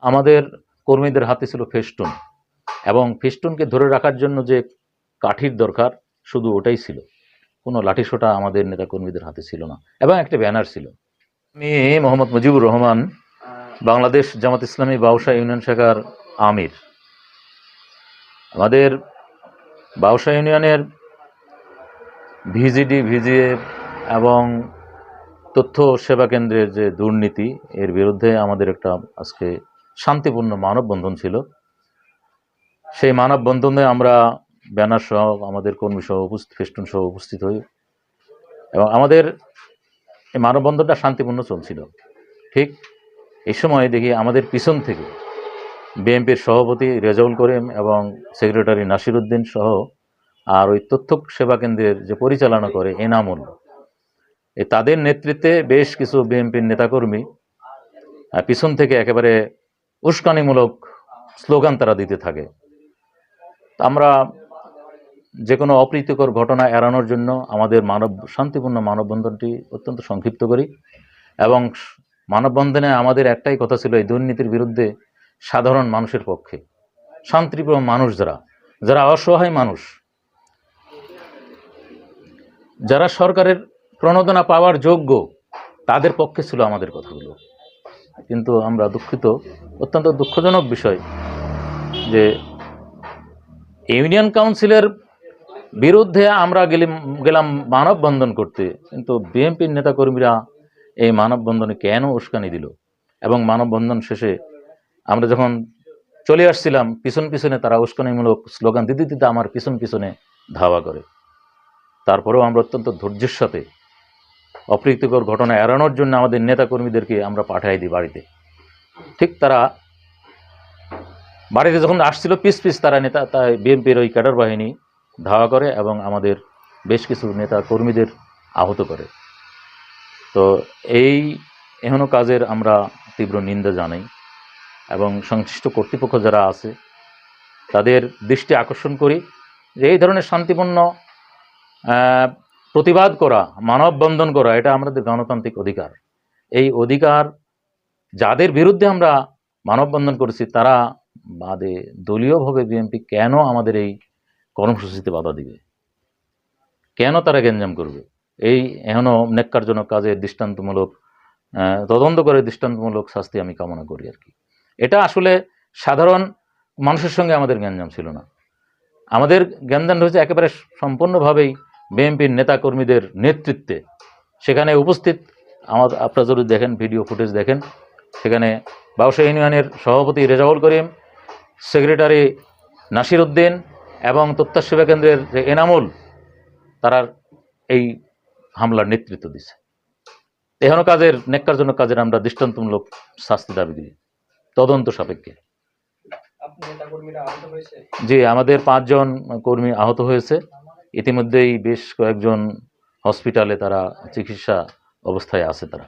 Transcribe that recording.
আমাদের কর্মীদের হাতে ছিল ফেস্টুন এবং ফেস্টুনকে ধরে রাখার জন্য যে কাঠির দরকার, শুধু ওটাই ছিল। কোনো লাঠিসোঁটা আমাদের নেতা কর্মীদের হাতে ছিল না। এবং একটা ব্যানার ছিল। আমি মোহাম্মদ মুজিবুর রহমান, বাংলাদেশ জামাত ইসলামী বাউসা ইউনিয়ন শাখার আমির। আমাদের বাউসা ইউনিয়নের ভিজিডি, ভিজিএফ এবং তথ্য সেবা কেন্দ্রের যে দুর্নীতি, এর বিরুদ্ধে আমাদের একটা আজকে শান্তিপূর্ণ মানববন্ধন ছিল। সেই মানববন্ধনে আমরা ব্যানার সহ আমাদের কর্মী সহ উপস্থিত, ফেস্টুন সহ উপস্থিত হই এবং আমাদের এই মানববন্ধনটা শান্তিপূর্ণ চলছিল। ঠিক এই সময় দেখি আমাদের পিছন থেকে বিএনপির সভাপতি রেজাউল করিম এবং সেক্রেটারি নাসির উদ্দিন সহ আর ওই তথ্য সেবা কেন্দ্রের যে পরিচালনা করে এনামুল তাদের নেতৃত্বে বেশ কিছু বিএনপির নেতাকর্মী পিছন থেকে একেবারে উস্কানিমূলক স্লোগান তারা দিতে থাকে। আমরা যে কোনো অপ্রীতিকর ঘটনা এড়ানোর জন্য আমাদের মানব, শান্তিপূর্ণ মানববন্ধনটি অত্যন্ত সংক্ষিপ্ত করি এবং মানববন্ধনে আমাদের একটাই কথা ছিল এই দুর্নীতির বিরুদ্ধে সাধারণ মানুষের পক্ষে। শান্তিপ্রিয় মানুষ যারা যারা অসহায় মানুষ, যারা সরকারের প্রণোদনা পাওয়ার যোগ্য, তাদের পক্ষে ছিল আমাদের কথাগুলো। কিন্তু আমরা দুঃখিত, অত্যন্ত দুঃখজনক বিষয় যে ইউনিয়ন কাউন্সিলের বিরুদ্ধে আমরা গেলাম গেলাম মানববন্ধন করতে, কিন্তু বিএনপির নেতাকর্মীরা এই মানববন্ধনে কেন উস্কানি দিল? এবং মানববন্ধন শেষে আমরা যখন চলে আসছিলাম, পিছন পিছনে তারা উস্কানিমূলক স্লোগান দিতে দিতে আমার পিছন পিছনে ধাওয়া করে। তারপরেও আমরা অত্যন্ত ধৈর্যের সাথে অপ্রীতিকর ঘটনা এড়ানোর জন্য আমাদের নেতাকর্মীদেরকে আমরা পাঠাই দিই বাড়িতে। ঠিক তারা বাড়িতে যখন আসছিল পিস পিস তারা নেতা, তাই বিএনপির ওই ক্যাডার বাহিনী ধাওয়া করে এবং আমাদের বেশ কিছু নেতা কর্মীদের আহত করে। তো এই এহেন কাজের আমরা তীব্র নিন্দা জানাই এবং সংশ্লিষ্ট কর্তৃপক্ষ যারা আছে, তাদের দৃষ্টি আকর্ষণ করি যে এই ধরনের শান্তিপূর্ণ প্রতিবাদ করা, মানববন্ধন করা, এটা আমাদের গণতান্ত্রিক অধিকার। এই অধিকার যাদের বিরুদ্ধে আমরা মানববন্ধন করেছি, তারা বাদে দলীয়ভাবে বিএনপি কেন আমাদের এই কর্মসূচিতে বাধা দিবে? কেন তারা গ্যাঞ্জাম করবে? এই এখনও নেককারজনক কাজের দৃষ্টান্তমূলক তদন্ত করে দৃষ্টান্তমূলক শাস্তি আমি কামনা করি আর কি। এটা আসলে সাধারণ মানুষের সঙ্গে আমাদের গ্যাঞ্জাম ছিল না। আমাদের গ্যাঞ্জাম হয়েছে একেবারে সম্পূর্ণভাবেই বিএনপির নেতাকর্মীদের নেতৃত্বে। সেখানে উপস্থিত আমার আপনারা যদি দেখেন ভিডিও ফুটেজ দেখেন। সেখানে বাউসা ইউনিয়নের সভাপতি রেজাউল করিম সেক্রেটারি নাসির উদ্দিন এবং তথ্য সেবা কেন্দ্রের যে এনামুল তারা এই হামলার নেতৃত্ব দিছে এখনও কাজের নেককারজনক কাজের আমরা দৃষ্টান্তমূলক শাস্তি দাবি দিই তদন্ত সাপেক্ষে। জি আমাদের পাঁচজন কর্মী আহত হয়েছে। ইতিমধ্যেই বেশ কয়েকজন হসপিটালে তারা চিকিৎসা অবস্থায় আছে তারা।